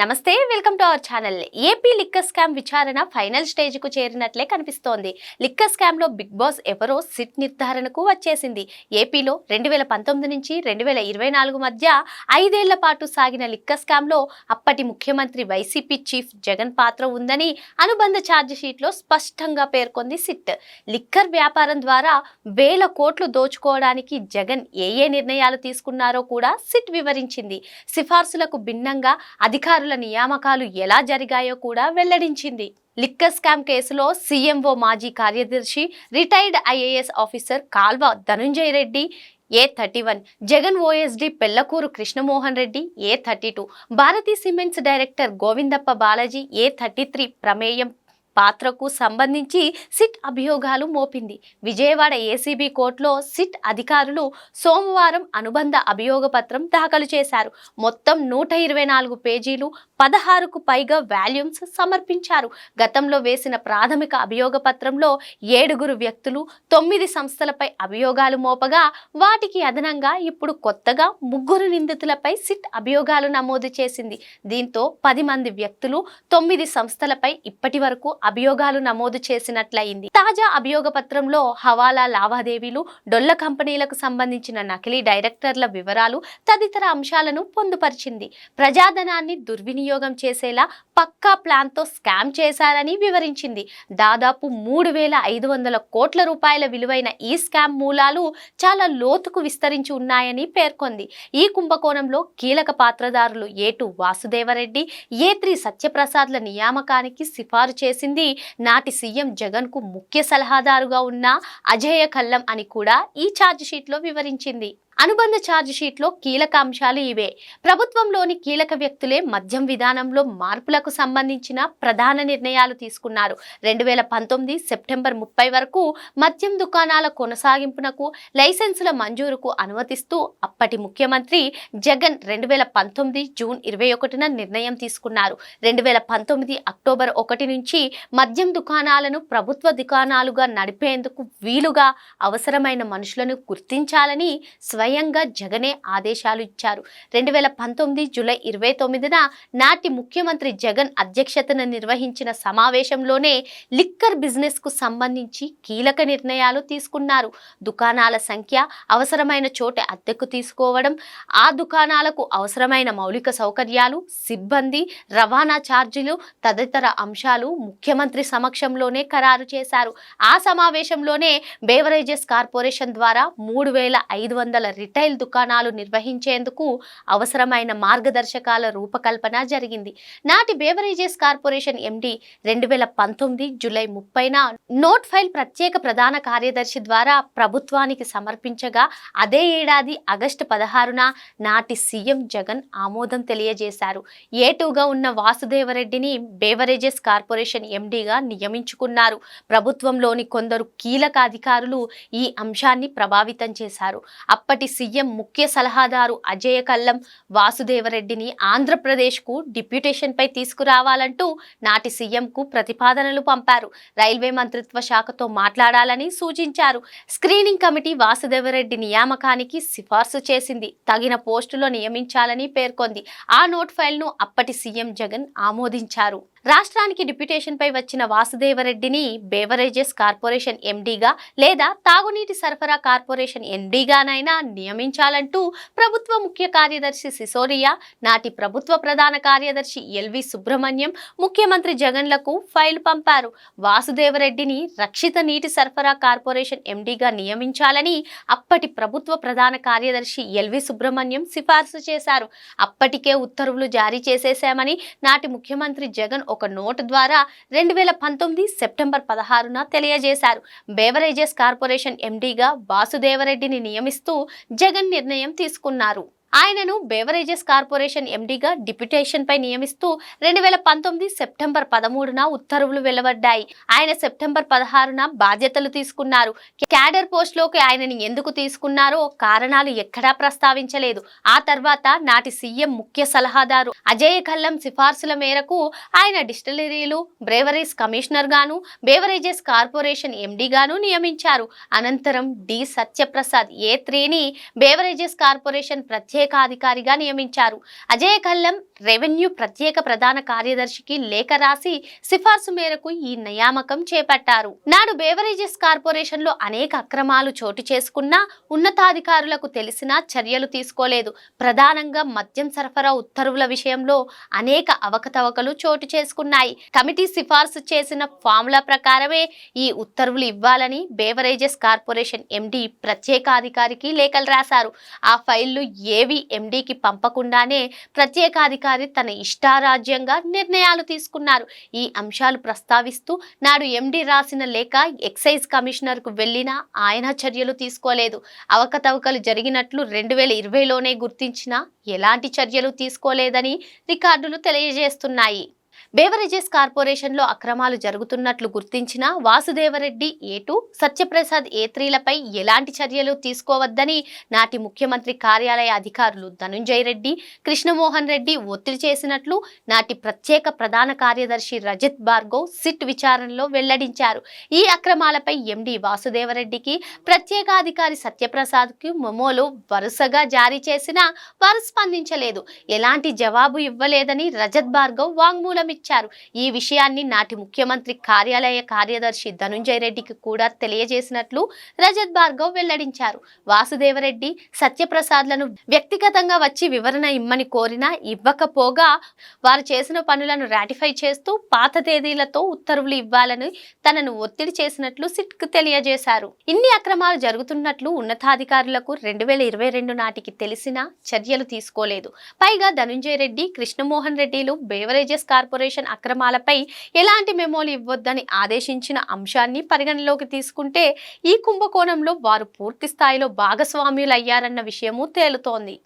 నమస్తే welcome to our channel. AP liquor scam విచారణ final స్టేజ్కు చేరినట్లే కనిపిస్తోంది. లిక్కర్ స్కామ్లో బిగ్ బాస్ ఎవరో సిట్ నిర్ధారణకు వచ్చేసింది. ఏపీలో రెండు వేల పంతొమ్మిది నుంచి రెండు వేల ఇరవై నాలుగు మధ్య ఐదేళ్ళ పాటు సాగిన లిక్కర్ స్కామ్లో అప్పటి ముఖ్యమంత్రి వైసీపీ చీఫ్ జగన్ పాత్ర ఉందని అనుబంధ ఛార్జ్ స్పష్టంగా పేర్కొంది సిట్. లిక్కర్ వ్యాపారం ద్వారా వేల కోట్లు దోచుకోవడానికి జగన్ ఏ ఏ నిర్ణయాలు తీసుకున్నారో కూడా సిట్ వివరించింది. సిఫార్సులకు భిన్నంగా అధికారులు నియామకాలు ఎలా జరిగాయో కూడా వెల్లడించింది. లిక్కర్ స్కామ్ కేసులో సీఎంఓ మాజీ కార్యదర్శి retired IAS officer Kalva Dhanunjaya Reddy A thirty one Jagan OSD Pellakuru Krishnamohan Reddy A thirty two Bharathi cements director Govindappa Balaji A thirty three ప్రమేయం పాత్రకు సంబంధించి సిట్ అభియోగాలు మోపింది. విజయవాడ ఏసీబీ కోర్టులో సిట్ అధికారులు సోమవారం అనుబంధ అభియోగ పత్రం దాఖలు చేశారు. మొత్తం నూట ఇరవై నాలుగు పేజీలు పదహారుకు పైగా వాల్యూమ్స్ సమర్పించారు. గతంలో వేసిన ప్రాథమిక అభియోగ పత్రంలో ఏడుగురు వ్యక్తులు తొమ్మిది సంస్థలపై అభియోగాలు మోపగా వాటికి అదనంగా ఇప్పుడు కొత్తగా ముగ్గురు నిందితులపై సిట్ అభియోగాలు నమోదు చేసింది. దీంతో పది మంది వ్యక్తులు తొమ్మిది సంస్థలపై ఇప్పటి వరకు అభియోగాలు నమోదు చేసినట్లయింది. తాజా అభియోగ పత్రంలో హవాలా లావాదేవీలు డొల్ల కంపెనీలకు సంబంధించిన నకిలీ డైరెక్టర్ల వివరాలు తదితర అంశాలను పొందుపరిచింది. ప్రజాధనాన్ని దుర్వినియోగం చేసేలా పక్కా ప్లాన్తో స్కామ్ చేశారని వివరించింది. దాదాపు మూడు వేల ఐదు వందల కోట్ల రూపాయల విలువైన ఈ స్కామ్ మూలాలు చాలా లోతుకు విస్తరించి ఉన్నాయని పేర్కొంది. ఈ కుంభకోణంలో కీలక పాత్రదారులు ఏటు వాసుదేవరెడ్డి ఏ త్రీ సత్యప్రసాద్ల నియామకానికి సిఫారు చేసింది నాటి సీఎం జగన్కు ముఖ్య సలహాదారుగా ఉన్న అజయ కల్లం అని కూడా ఈ ఛార్జ్ షీట్లో వివరించింది. అనుబంధ ఛార్జ్ షీట్లో కీలక అంశాలు ఇవే. ప్రభుత్వంలోని కీలక వ్యక్తులే మద్యం విధానంలో మార్పులకు సంబంధించిన ప్రధాన నిర్ణయాలు తీసుకున్నారు. రెండు వేల పంతొమ్మిది సెప్టెంబర్ ముప్పై వరకు మద్యం దుకాణాల కొనసాగింపునకు లైసెన్సుల మంజూరుకు అనుమతిస్తూ అప్పటి ముఖ్యమంత్రి జగన్ రెండు వేల పంతొమ్మిది జూన్ ఇరవై ఒకటిన నిర్ణయం తీసుకున్నారు. రెండు వేల పంతొమ్మిది అక్టోబర్ ఒకటి నుంచి మద్యం దుకాణాలను ప్రభుత్వ దుకాణాలుగా నడిపేందుకు వీలుగా అవసరమైన మనుషులను గుర్తించాలని స్వయం స్వయంగా జగనే ఆదేశాలు ఇచ్చారు. రెండు వేల పంతొమ్మిది జూలై ఇరవై తొమ్మిదిన నాటి ముఖ్యమంత్రి జగన్ అధ్యక్షతన నిర్వహించిన సమావేశంలోనే లిక్కర్ బిజినెస్కు సంబంధించి కీలక నిర్ణయాలు తీసుకున్నారు. దుకాణాల సంఖ్య అవసరమైన చోట అద్దెకు తీసుకోవడం ఆ దుకాణాలకు అవసరమైన మౌలిక సౌకర్యాలు సిబ్బంది రవాణా ఛార్జీలు తదితర అంశాలు ముఖ్యమంత్రి సమక్షంలోనే ఖరారు చేశారు. ఆ సమావేశంలోనే బేవరేజెస్ కార్పొరేషన్ ద్వారా మూడు వేల ఐదు వందల రిటైల్ దుకాణాలు నిర్వహించేందుకు అవసరమైన మార్గదర్శకాల రూపకల్పన జరిగింది. నాటి బేవరేజెస్ కార్పొరేషన్ ఎండి రెండు వేల పంతొమ్మిది జూలై ముప్పైన నోట్ ఫైల్ ప్రత్యేక ప్రధాన కార్యదర్శి ద్వారా ప్రభుత్వానికి సమర్పించగా అదే ఏడాది ఆగస్టు పదహారున నాటి సీఎం జగన్ ఆమోదం తెలియజేశారు. ఏటూగా ఉన్న వాసుదేవరెడ్డిని బేవరేజెస్ కార్పొరేషన్ ఎండిగా నియమించుకున్నారు. ప్రభుత్వంలోని కొందరు కీలక అధికారులు ఈ అంశాన్ని ప్రభావితం చేశారు. అప్పటి సీఎం ముఖ్య సలహాదారు అజయ కల్లం వాసుదేవరెడ్డిని ఆంధ్రప్రదేశ్కు డిప్యూటేషన్పై తీసుకురావాలంటూ నాటి సీఎంకు ప్రతిపాదనలు పంపారు. రైల్వే మంత్రిత్వ శాఖతో మాట్లాడాలని సూచించారు. స్క్రీనింగ్ కమిటీ వాసుదేవరెడ్డి నియామకానికి సిఫార్సు చేసింది. తగిన పోస్టులో నియమించాలని పేర్కొంది. ఆ నోట్ ఫైల్ను అప్పటి సీఎం జగన్ ఆమోదించారు. రాష్ట్రానికి డిప్యుటేషన్పై వచ్చిన వాసుదేవరెడ్డిని బేవరేజెస్ కార్పొరేషన్ ఎండీగా లేదా తాగునీటి సరఫరా కార్పొరేషన్ ఎండీగానైనా నియమించాలంటూ ప్రభుత్వ ముఖ్య కార్యదర్శి సిసోరియా నాటి ప్రభుత్వ ప్రధాన కార్యదర్శి ఎల్వి సుబ్రహ్మణ్యం ముఖ్యమంత్రి జగన్లకు ఫైల్ పంపారు. వాసుదేవరెడ్డిని రక్షిత నీటి సరఫరా కార్పొరేషన్ ఎండీగా నియమించాలని అప్పటి ప్రభుత్వ ప్రధాన కార్యదర్శి ఎల్వి సుబ్రహ్మణ్యం సిఫార్సు చేశారు. అప్పటికే ఉత్తర్వులు జారీ చేసేశామని నాటి ముఖ్యమంత్రి జగన్ ఒక నోటు ద్వారా రెండు వేల పంతొమ్మిది సెప్టెంబర్ పదహారున తెలియజేశారు. బేవరేజెస్ కార్పొరేషన్ ఎండీగా వాసుదేవరెడ్డిని నియమిస్తూ జగన్ నిర్ణయం తీసుకున్నారు. ఆయనను బేవరేజెస్ కార్పొరేషన్ ఎండీగా డిప్యుటేషన్పై నియమిస్తూ రెండు వేల పంతొమ్మిది సెప్టెంబర్ పదమూడున ఉత్తర్వులు వెలువడ్డాయి. ఆయన సెప్టెంబర్ పదహారున బాధ్యతలు తీసుకున్నారు. క్యాడర్ పోస్ట్లోకి ఆయనని ఎందుకు తీసుకున్నారో కారణాలు ఎక్కడా ప్రస్తావించలేదు. ఆ తర్వాత నాటి సీఎం ముఖ్య సలహాదారు అజయ్ కల్లం సిఫార్సుల మేరకు ఆయన డిస్టిలరీలు బ్రేవరీస్ కమిషనర్ గాను బేవరేజెస్ కార్పొరేషన్ ఎండీగాను నియమించారు. అనంతరం డి సత్యప్రసాద్ ఏ త్రీని బేవరేజెస్ కార్పొరేషన్ ప్రత్యేక ప్రత్యేకాధికారిగా నియమించారు. అజయ్ కల్లం రెవెన్యూ ప్రత్యేక ప్రధాన కార్యదర్శికి లేఖ రాసి సిఫార్సు మేరకు ఈ నియామకం చేపట్టారు. నాడు బేవరేజెస్ కార్పొరేషన్లో అనేక అక్రమాలు చోటు చేసుకున్నా ఉన్నతాధికారులకు తెలిసినా చర్యలు తీసుకోలేదు. ప్రధానంగా మద్యం సరఫరా ఉత్తర్వుల విషయంలో అనేక అవకతవకలు చోటు చేసుకున్నాయి. కమిటీ సిఫార్సు చేసిన ఫార్ములా ప్రకారమే ఈ ఉత్తర్వులు ఇవ్వాలని బేవరేజెస్ కార్పొరేషన్ ఎండి ప్రత్యేకాధికారికి లేఖలు రాశారు. ఆ ఫైళ్ళు ఏవి ఎండికి పంపకుండానే ప్రత్యేకాధికారి తన ఇష్టారాజ్యంగా నిర్ణయాలు తీసుకున్నారు. ఈ అంశాలు ప్రస్తావిస్తూ నాడు ఎండి రాసిన లేఖ ఎక్సైజ్ కమిషనర్కు వెళ్ళినా ఆయన చర్యలు తీసుకోలేదు. అవకతవకలు జరిగినట్లు రెండు వేల ఇరవైలోనే గుర్తించినా ఎలాంటి చర్యలు తీసుకోలేదని రికార్డులు తెలియజేస్తున్నాయి. బేవరేజెస్ కార్పొరేషన్లో అక్రమాలు జరుగుతున్నట్లు గుర్తించిన Vasudevareddy A two Satyaprasad A త్రీలపై ఎలాంటి చర్యలు తీసుకోవద్దని నాటి ముఖ్యమంత్రి కార్యాలయ అధికారులు ధనుంజయ రెడ్డి కృష్ణమోహన్ రెడ్డి ఒత్తిడి చేసినట్లు నాటి ప్రత్యేక ప్రధాన కార్యదర్శి రజత్ భార్గవ్ సిట్ విచారణలో వెల్లడించారు. ఈ అక్రమాలపై ఎండి వాసుదేవరెడ్డికి ప్రత్యేకాధికారి సత్యప్రసాద్కి మెమోలు వరుసగా జారీ చేసినా వారు స్పందించలేదు. ఎలాంటి జవాబు ఇవ్వలేదని రజత్ భార్గవ్ వాంగ్మూలం ఇచ్చారు ఈ విషయాన్ని నాటి ముఖ్యమంత్రి కార్యాలయ కార్యదర్శి ధనుంజయ రెడ్డికి కూడా తెలియజేసినట్లు రజత్ భార్గవ్ వెల్లడించారు. వాసుదేవరెడ్డి సత్యప్రసాద్లను వ్యక్తిగతంగా వచ్చి వివరణ ఇమ్మని కోరినా ఇవ్వకపోగా వారు చేసిన పనులను రాటిఫై చేస్తూ పాత తేదీలతో ఉత్తర్వులు ఇవ్వాలని తనను ఒత్తిడి చేసినట్లు సిట్కు తెలియజేశారు. ఇన్ని అక్రమాలు జరుగుతున్నట్లు ఉన్నతాధికారులకు రెండు వేల ఇరవై రెండు నాటికి తెలిసినా చర్యలు తీసుకోలేదు. పైగా ధనుంజయ రెడ్డి కృష్ణమోహన్ రెడ్డిలు బేవరేజెస్ కార్పొరేషన్ అక్రమాలపై ఎలాంటి మెమోలు ఇవ్వొద్దని ఆదేశించిన అంశాన్ని పరిగణలోకి తీసుకుంటే ఈ కుంభకోణంలో వారు పూర్తి స్థాయిలో భాగస్వామ్యులయ్యారన్న విషయము తేలుతోంది.